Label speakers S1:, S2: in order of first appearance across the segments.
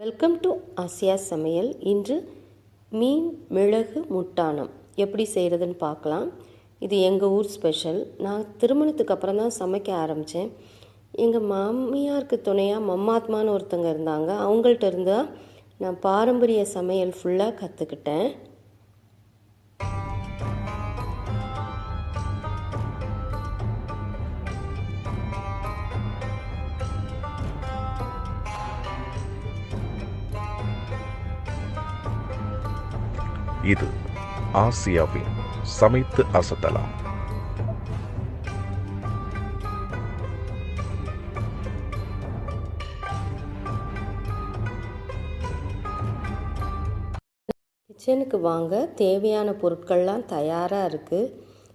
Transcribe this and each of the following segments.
S1: Welcome to Asia சமையல் இன்று மீன் மிளகு முட்டானம் எப்படி செய்கிறதுன்னு பார்க்கலாம். இது எங்கள் ஊர் ஸ்பெஷல் நான் திருமணத்துக்கு அப்புறம் தான் சமைக்க ஆரம்பித்தேன் எங்கள் மாமியாருக்கு துணையாக மம்மாத்மான்னு ஒருத்தங்க இருந்தாங்க. அவங்கள்ட்ட இருந்து தான் நான் பாரம்பரிய சமையல் ஃபுல்லாக கற்றுக்கிட்டேன்
S2: இது ஆசியாவின் சமைத்து அசத்தலாம்.
S1: கிச்சனுக்கு வாங்க தேவையான பொருட்கள்லாம் தயாராக இருக்குது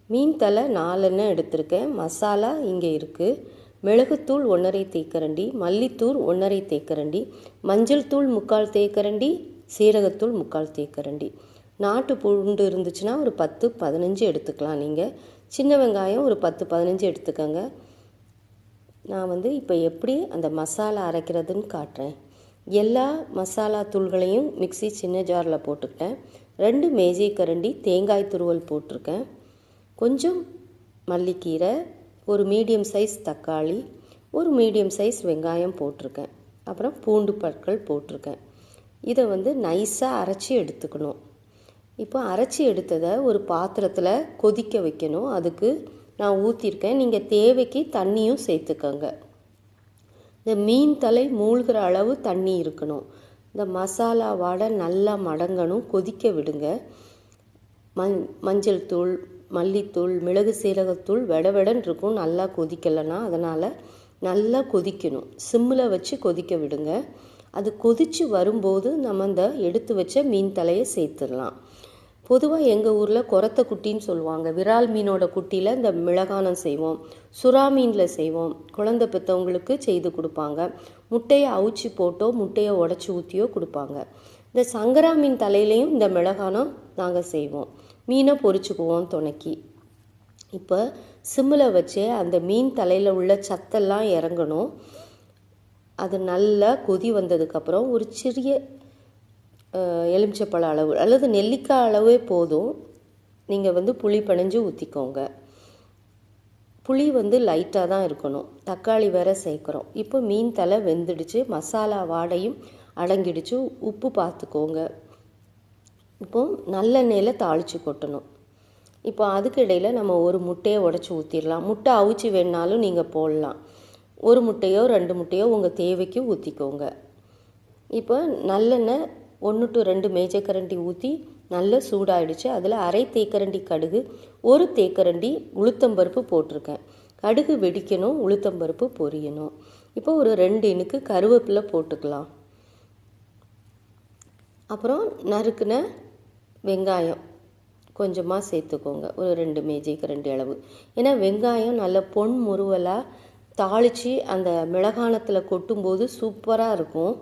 S1: மீன் தலை நாலுன்னு எடுத்திருக்கேன். மசாலா இங்கே இருக்குது மிளகுத்தூள் ஒன்றரை தேக்கரண்டி மல்லித்தூள் ஒன்றரை தேக்கரண்டி மஞ்சள் தூள் முக்கால் தேக்கரண்டி சீரகத்தூள் முக்கால் தேக்கரண்டி. நாட்டு பூண்டு இருந்துச்சுன்னா ஒரு பத்து பதினஞ்சு எடுத்துக்கலாம் நீங்கள் சின்ன வெங்காயம் ஒரு பத்து பதினஞ்சு எடுத்துக்கோங்க. நான் வந்து இப்போ எப்படி அந்த மசாலா அரைக்கிறதுன்னு காட்டுறேன். எல்லா மசாலா தூள்களையும் மிக்சி சின்ன ஜாரில் போட்டுக்கிட்டேன். ரெண்டு மேஜை கரண்டி தேங்காய் துருவல் போட்டிருக்கேன். கொஞ்சம் மல்லிக்கீரை ஒரு மீடியம் சைஸ் தக்காளி ஒரு மீடியம் சைஸ் வெங்காயம் போட்டிருக்கேன். அப்புறம் பூண்டு பற்கள் போட்டிருக்கேன். இதை வந்து நைஸாக அரைச்சி எடுத்துக்கணும். இப்போ அரைச்சி எடுத்ததை ஒரு பாத்திரத்தில் கொதிக்க வைக்கணும். அதுக்கு நான் ஊற்றிருக்கேன் நீங்கள் தேவைக்கு தண்ணியும் சேர்த்துக்கோங்க. இந்த மீன் தலை மூழ்கிற அளவு தண்ணி இருக்கணும். இந்த மசாலா வாடை நல்லா மடங்கணும். கொதிக்க விடுங்க. மஞ் மஞ்சள் தூள் மல்லித்தூள் மிளகு சீரகத்தூள் வெடவெடன் இருக்கும். நல்லா கொதிக்கலைன்னா அதனால் நல்லா கொதிக்கணும். சிம்மில் வச்சு கொதிக்க விடுங்க. அது கொதித்து வரும்போது நம்ம அந்த எடுத்து வச்ச மீன் தலையை சேர்த்துடலாம். பொதுவாக எங்கள் ஊரில் குரத்த குட்டின்னு சொல்லுவாங்க. விரால் மீனோட குட்டியில் இந்த மிளகானம் செய்வோம் சுறா மீனில் செய்வோம். குழந்தை பெற்றவங்களுக்கு செய்து கொடுப்பாங்க. முட்டையை அவிச்சு போட்டோ முட்டையை உடச்சி ஊற்றியோ கொடுப்பாங்க. இந்த சங்கரா மீன் தலையிலையும் இந்த மிளகானம் நாங்கள் செய்வோம். மீனை பொறிச்சுக்குவோம் துணைக்கி. இப்போ சிம்மில் வச்சு அந்த மீன் தலையில் உள்ள சத்தெல்லாம் இறங்கணும். அது நல்லா கொதி வந்ததுக்கப்புறம் ஒரு சிறிய எலுமிச்சப்பழ அளவு அல்லது நெல்லிக்காய் அளவே போதும். நீங்கள் வந்து புளி பிணைஞ்சு ஊற்றிக்கோங்க புளி வந்து லைட்டாக தான் இருக்கணும். தக்காளி வேற சேர்க்குறோம். இப்போ மீன் தலை வெந்துடுச்சு. மசாலா வாடையும் அடங்கிடுச்சு. உப்பு பார்த்துக்கோங்க இப்போ நல்லெண்ணெயில் தாளித்து கொட்டணும். இப்போ அதுக்கு இடையில் நம்ம ஒரு முட்டையை உடச்சி ஊற்றிடலாம் முட்டை அவிச்சு வேணாலும் நீங்கள் போடலாம். ஒரு முட்டையோ ரெண்டு முட்டையோ உங்கள் தேவைக்கு ஊற்றிக்கோங்க இப்போ நல்லெண்ணெய் ஒன்று டு ரெண்டு மேஜக்கரண்டி ஊற்றி நல்லா சூடாயிடுச்சு. அதில் அரை தேக்கரண்டி கடுகு ஒரு தேக்கரண்டி உளுத்தம்பருப்பு போட்டிருக்கேன். கடுகு வெடிக்கணும் உளுத்தம்பருப்பு பொரியணும். இப்போ ஒரு ரெண்டு இனுக்கு கருவேப்பிலை போட்டுக்கலாம். அப்புறம் நறுக்குன வெங்காயம் கொஞ்சமாக சேர்த்துக்கோங்க. ஒரு ரெண்டு மேஜைக்கு ரெண்டு அளவு. ஏன்னா வெங்காயம் நல்ல பொன் முருவலாக தாளித்து அந்த மிளகானத்தில் கொட்டும்போது சூப்பராக இருக்கும்.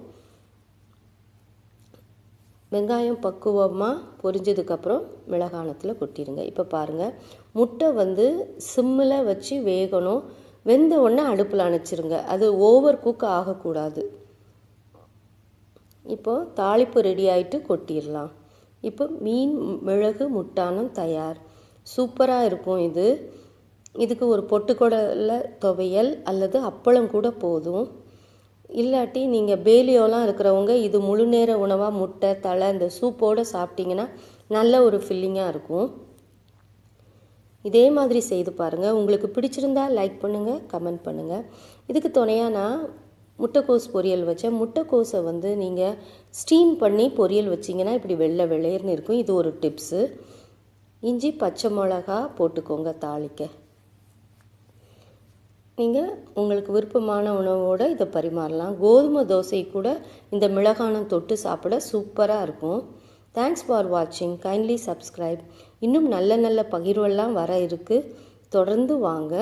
S1: வெங்காயம் பக்குவமாக பொரிஞ்சதுக்கப்புறம் மிளகானத்தில் கொட்டிடுங்க. இப்போ பாருங்கள் முட்டை வந்து சிம்மில் வச்சு வேகணும். வெந்த உடனே அடுப்பில் அணைச்சிருங்க. அது ஓவர் குக் ஆகக்கூடாது. இப்போ தாளிப்பு ரெடி ஆகிட்டு கொட்டிடலாம். இப்போ மீன் மிளகு முட்டானம் தயார். சூப்பராக இருக்கும் இது. இதுக்கு ஒரு பொட்டுக்கொடல துவையல் அல்லது அப்பளம் கூட போதும். இல்லாட்டி நீங்கள் பேலியோலாம் இருக்கிறவங்க இது முழு நேர உணவாக முட்டை தலை இந்த சூப்போடு சாப்பிட்டீங்கன்னா நல்ல ஒரு ஃபில்லிங்காக இருக்கும். இதே மாதிரி செய்து பாருங்கள் உங்களுக்கு பிடிச்சிருந்தா லைக் பண்ணுங்கள் கமெண்ட் பண்ணுங்கள் இதுக்கு துணையாக நான் முட்டைக்கோஸ் பொரியல் வச்சேன் முட்டைக்கோஸை வந்து நீங்கள் ஸ்டீம் பண்ணி பொரியல் வச்சிங்கன்னா இப்படி வெள்ளை வெள்ளையர்னு இருக்கும். இது ஒரு டிப்ஸு இஞ்சி பச்சை மிளகா போட்டுக்கோங்க தாளிக்க. நீங்கள் உங்களுக்கு விருப்பமான உணவோடு இதை பரிமாறலாம். கோதுமை தோசை கூட இந்த மிளகானம் தொட்டு சாப்பிட சூப்பராக இருக்கும். தேங்க்ஸ் ஃபார் வாட்சிங் கைண்ட்லி சப்ஸ்கிரைப் இன்னும் நல்ல நல்ல பகிர்வெல்லாம் வர இருக்குது தொடர்ந்து வாங்க.